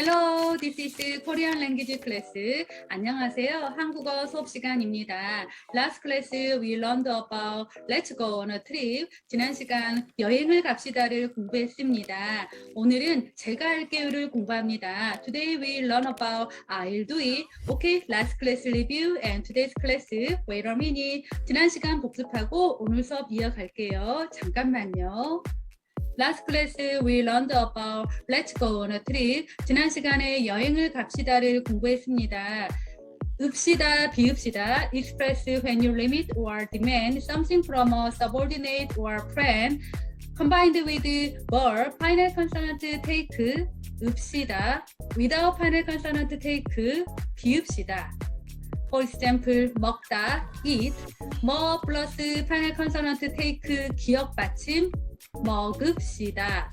Hello, this is Korean language class. 안녕하세요. 한국어 수업 시간입니다. Last class we learned about Let's go on a trip. 지난 시간 여행을 갑시다를 공부했습니다. 오늘은 제가 할게요를 공부합니다. Today we learn about I'll do it. Okay, last class review and today's class. Wait a minute. 지난 시간 복습하고 오늘 수업 이어갈게요. 잠깐만요. Last class we learned about Let's go on a trip. 지난 시간에 여행을 갑시다를 공부했습니다. 읍시다, 비읍시다, express when you limit or demand something from a subordinate or friend, combined with verb, final consonant take, 읍시다, without final consonant take, 비읍시다. For example, 먹다, eat, 뭐 플러스 final consonant take, 기억 받침, 먹읍시다.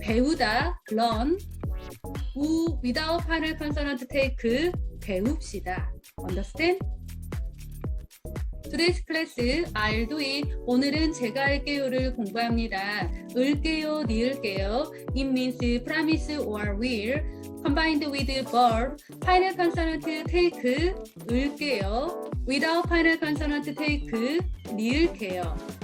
배우다, learn, 우 without final consonant take, 배웁시다. Understand? Today's class, I'll do it. 오늘은 제가 할게요를 공부합니다. 을게요, 니을게요. It means promise or will. Combined with verb, final consonant take, 을게요. Without final consonant take, 니을게요.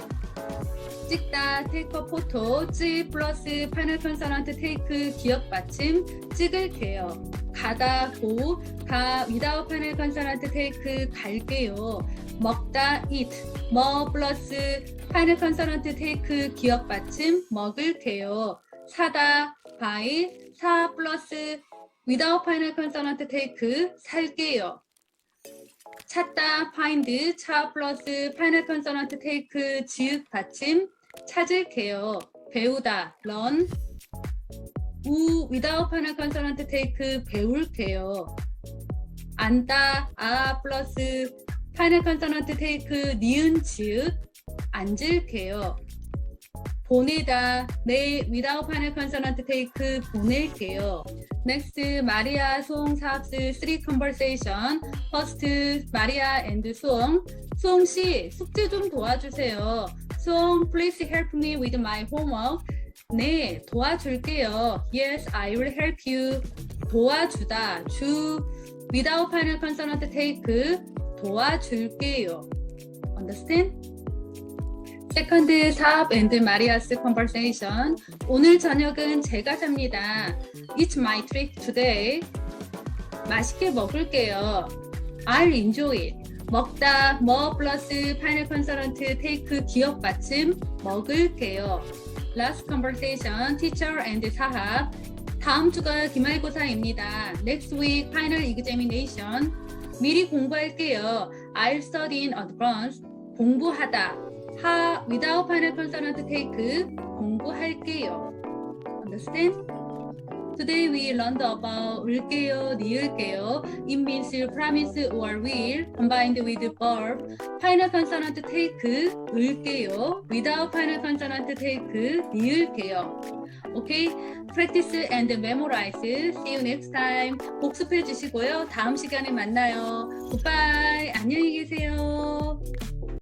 찍다, a photo, 찌 플러스 파널 컨서넌트 테이크 기억 받침, 찍을게요. 가다, 고, 가, without 파널 컨서넌트 테이크 갈게요. 먹다, eat, 뭐 플러스 파널 컨서넌트 테이크 기억 받침, 먹을게요. 사다, buy, 사 플러스 without 파널 컨서넌트 테이크 살게요. 찾다, find, 차 플러스 파널 컨서넌트 테이크 지읒 받침, 찾을게요. 배우다, learn. 우, without final consonant take, 배울게요. 앉다, 아, 플러스 final consonant take, 니은, 지읒, 앉을게요. 보내다, 네, without final consonant take, 보낼게요. Next, 마리아, 송, 사업스, three conversation. First, 마리아 and 송. 송 씨, 숙제 좀 도와주세요. 송, please help me with my homework. 네, 도와줄게요. Yes, I will help you. 도와주다, 주, without final consonant take, 도와줄게요. Understand? Second, 사업 and Maria's conversation. 오늘 저녁은 제가 삽니다. It's my treat today. 맛있게 먹을게요. I'll enjoy it. 먹다, 뭐 플러스 파이널 컨서런트 테이크 기억 받침 먹을게요. Last conversation, teacher and 사합. 다음 주가 기말고사입니다. Next week final examination. 미리 공부할게요. I'll study in advance. 공부하다. 하 without final consonant take 공부할게요. Understand? Today we learned about 을게요, 니을게요. It means promise or will combined with verb. Final consonant take 을게요. Without final consonant take 니을게요. Okay? Practice and memorize. See you next time. 복습해 주시고요. 다음 시간에 만나요. Goodbye. 안녕히 계세요.